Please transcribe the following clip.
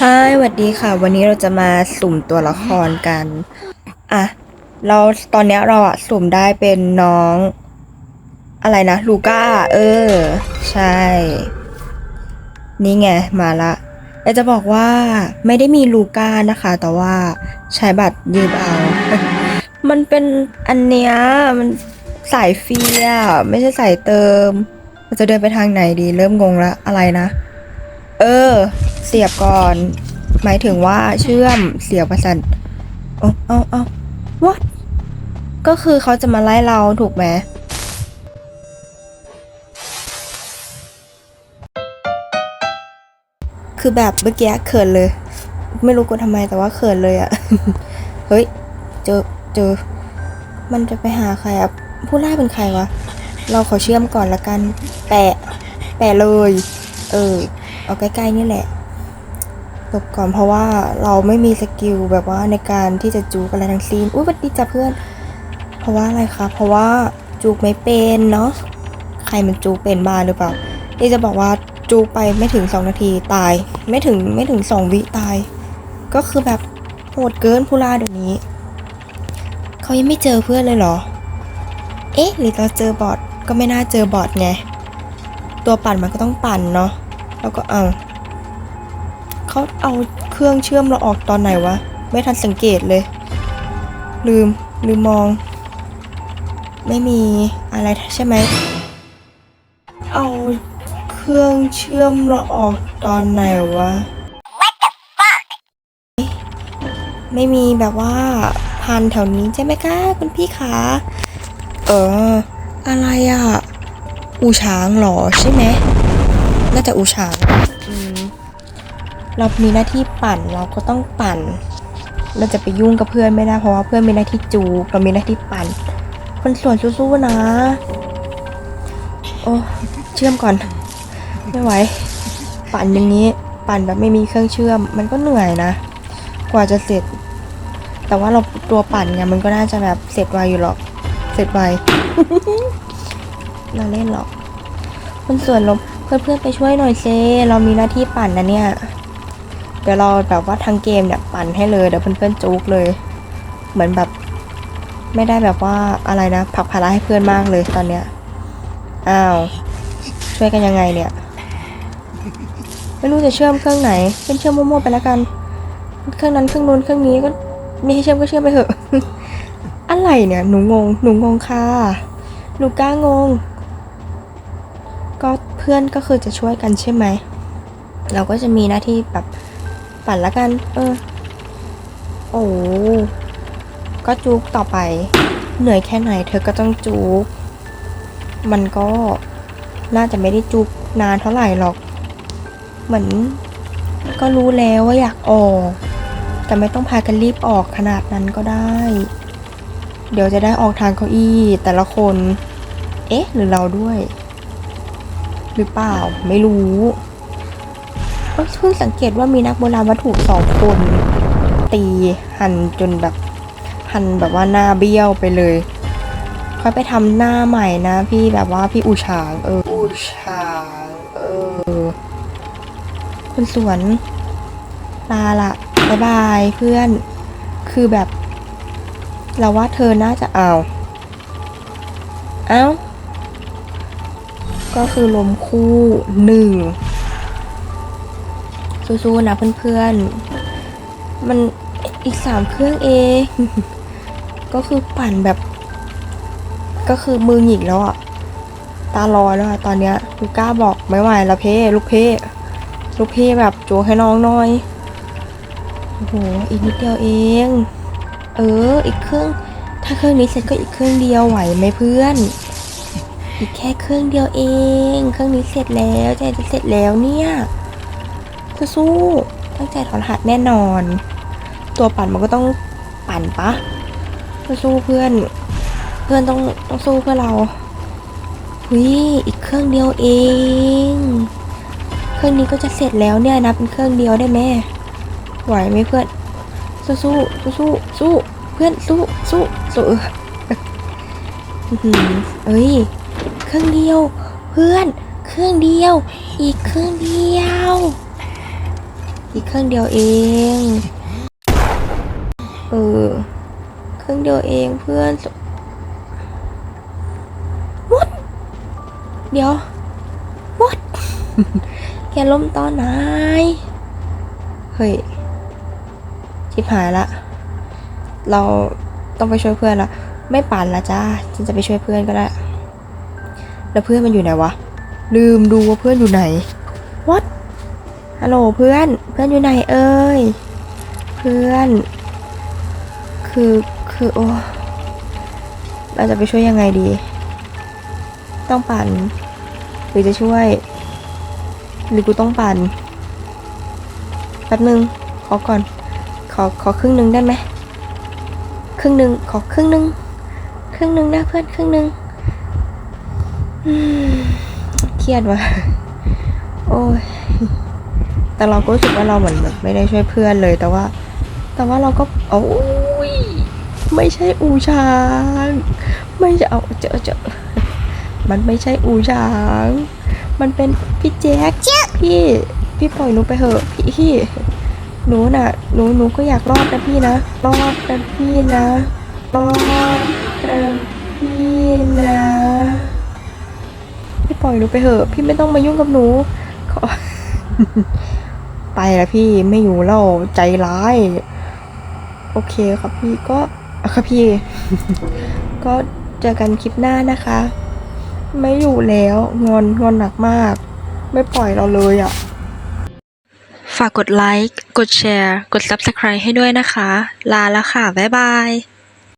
ฮายสวัสดีค่ะ วันนี้เราจะมาสุ่มตัวละครกัน อะ เราตอนนี้เราอะสุ่มได้เป็นน้อง อะไรนะ ลูก้า เออ ใช่ นี่ไง มาละเราจะบอกว่าไม่ได้มีลูก้านะคะ แต่ว่าใช้บัตรยืมเอา มันเป็นอันเนี้ย มันสายฟรีอะไม่ใช่สายเติม เราจะเดินไปทางไหนดี เริ่มงงละ อะไรนะ เออ เสียบก่อน หมายถึงว่าเชื่อมเสียบประสันเอาเอาเอา what ก็คือเขาจะมาไล่เราถูกไหมคือแบบเมื่อกี้เขินเลย ไม่รู้กดทำไมแต่ว่าเขินเลยอะเฮ้ย เจอเจอ มันจะไปหาใครอะผู้ล่าเป็นใครวะ เราขอเชื่อมก่อนละกัน แปะ แปะเลย เออ เอาใกล้ๆนี่แหละหลบก่อนเพราะว่าเราไม่มีสกิลแบบว่าในการที่จะจูกอะไรทั้งสิ้นอุ้ยสวัสดีจ้ะเพื่อน เพราะว่าอะไรคะเพราะว่าจูกไม่เป็นเนาะใครมันจูเป็นบ้าหรือเปล่านี่จะบอกว่าจูไปไม่ถึง 2 นาทีตาย ไม่ถึงไม่ถึง 2 วิตาย ก็คือแบบโหดเกินผู้ล่าเดี๋ยวนี้ เขายังไม่เจอเพื่อนเลยเหรอ เอ๊ะ หรือเราเจอบอทก็ไม่น่าเจอบอทไง ตัวปั่นมันก็ต้องปั่นเนาะ แล้วก็เอาเขาเอาเครื่องเชื่อมเราออกตอนไหนวะ ไม่ทันสังเกตเลย ลืม ลืมมอง ไม่มีอะไรใช่ไหม เอาเครื่องเชื่อมเราออกตอนไหนวะ ไม่มีแบบว่าพันแถวนี้ใช่ไหมคะคุณพี่คะ เออ อะไรอะอูช้างหรอใช่ไหม น่าจะอูช้างเรามีหน้าที่ปั่นเราก็ต้องปั่น เราจะไปยุ่งกับเพื่อนไม่ได้เพราะว่าเพื่อนมีหน้าที่จูบเรามีหน้าที่ปั่น คนส่วนสู้ๆนะ โอ้เชื่อมก่อน ไม่ไหว ปั่นอย่างนี้ ปั่นแบบไม่มีเครื่องเชื่อม มันก็เหนื่อยนะ กว่าจะเสร็จ แต่ว่าเราตัวปั่นไงมันก็น่าจะแบบเสร็จไวอยู่หรอก เสร็จไวเราเล่นหรอกคนส่วนลม เพื่อนๆไปช่วยหน่อยเซเรามีหน้าที่ปั่นนะเนี่ย เดี๋ยวเราแบบว่าทั้งเกมเนี่ยปั่นให้เลยเดี๋ยวเพื่อนๆจุกเลย เหมือนแบบไม่ได้แบบว่าอะไรนะผักภาระให้เพื่อนมากเลยตอนเนี้ย อ้าว ช่วยกันยังไงเนี่ย ไม่รู้จะเชื่อมเครื่องไหน เป็นเชื่อมมั่วๆไปแล้วกัน เครื่องนั้นเครื่องนู้นเครื่องนี้ก็มีให้เชื่อมก็เชื่อมไปเถอะ อะไรเนี่ย หนูงง หนูงงค่ะ หนูก้างง ก็ พื่อนก็คือจะช่วยกันใช่ไหม เราก็จะมีหน้าที่แบบปั่นละกัน เออ โอ้ก็จุกต่อไป เหนื่อยแค่ไหน เธอก็ต้องจุกมันก็น่าจะไม่ได้จุกนานเท่าไหร่หรอก เหมือนก็รู้แล้วว่าอยากออก แต่ไม่ต้องพากันรีบออกขนาดนั้นก็ได้ เดี๋ยวจะได้ออกทางเก้าอี้แต่ละคน เอ๊ะ หรือเราด้วย หรือเปล่า ไม่รู้เอ้ยเพิ่งสังเกตว่ามีนักโบราณวัตถุสองคน ตีหั่นจนแบบหั่นแบบว่าหน้าเบี้ยวไปเลยค่อยไปทำหน้าใหม่นะ พี่แบบว่าพี่อูชางเอออูชางเออคุณสวนลาละบายบายเพื่อนคือแบบ เราว่าเธอน่าจะเอา เอ้า ก็คือลมคู่หนึ่งสู้ๆนะเพื่อนๆ มันอีกสามเครื่องเอง ก็คือปั่นแบบ ก็คือมือหงิกแล้วอะตาลอยแล้วอะตอนเนี้ยลูก้าบอกไม่ไหวแล้วเพ่ลูกเพ่ลูกเพ่แบบโจให้น้องหน่อยโอ้โหอีกนิดเดียวเอง เออ อีกเครื่อง ถ้าเครื่องนี้เสร็จก็อีกเครื่องเดียวไหวไหมเพื่อน อีกแค่เครื่องเดียวเอง เครื่องนี้เสร็จแล้วใจจะเสร็จแล้วเนี่ยสู้ๆตั้งใจถอนหัสแน่นอน ตัวปั่นมันก็ต้องปั่นปะสู้เพื่อน เพื่อนต้องต้องสู้เพื่อเราหุยอีกเครื่องเดียวเอง เครื่องนี้ก็จะเสร็จแล้วเนี่ยนะเป็นเครื่องเดียวได้ไหมไหวไหมเพื่อน สู้สู้สู้สู้สู้เพื่อนสู้สู้สู้เอออื้อหือเอ้ย เครื่องเดียว เพื่อน เครื่องเดียว อีกเครื่องเดียว อีกเครื่องเดียวเอง เออ เครื่องเดียวเองเพื่อน What เดี๋ยว What แกล้มตอนไหน เฮ้ยชิบหายละ เราต้องไปช่วยเพื่อนละ ไม่ปั่นละจ้าฉันจะไปช่วยเพื่อนก็ได้ แล้วเพื่อนมันอยู่ไหนวะ ลืมดูว่าเพื่อนอยู่ไหน What ฮัลโหลเพื่อน เพื่อนอยู่ไหนเอ่ยเพื่อน คือ คือ โอ้เราจะไปช่วยยังไงดี ต้องปั่น หรือจะช่วย หรือกูต้องปั่น แป๊บนึง ขอก่อน ขอ ขอครึ่งหนึ่งได้ไหม ครึ่งหนึ่งขอครึ่งหนึ่งครึ่งหนึ่งนะเพื่อน ครึ่งหนึ่ง เครียดว่ะ โอ้ย แต่เราก็รู้สึกว่าเราเหมือนแบบไม่ได้ช่วยเพื่อนเลย แต่ว่า แต่ว่าเราก็โอ้ย ไม่ใช่อูช้าง ไม่ใช่เอาเจอเจอมันไม่ใช่อูช้าง มันเป็นพี่แจ๊คพี่ พี่ปล่อยหนูไปเถอะพี่หนูน่ะ หนูหนูก็อยากรอดนะพี่นะ รอดนะพี่นะ รอดนะพี่นะ ปล่อยหนูไปเถอะ พี่ไม่ต้องมายุ่งกับหนูขอไปล้วพี่ไม่อยู่แล้วใจร้าย โอเคครับพี่ก็อะครับพี่ ก็เจอกันคลิปหน้านะคะ ไม่อยู่แล้วงอนงอนหนักมาก ไม่ปล่อยเราเลยอะ่ะ ฝากกดไลค์ กดแชร์ กด Subscribe ให้ด้วยนะคะ ลาแล้วค่ะ บ๊ายบาย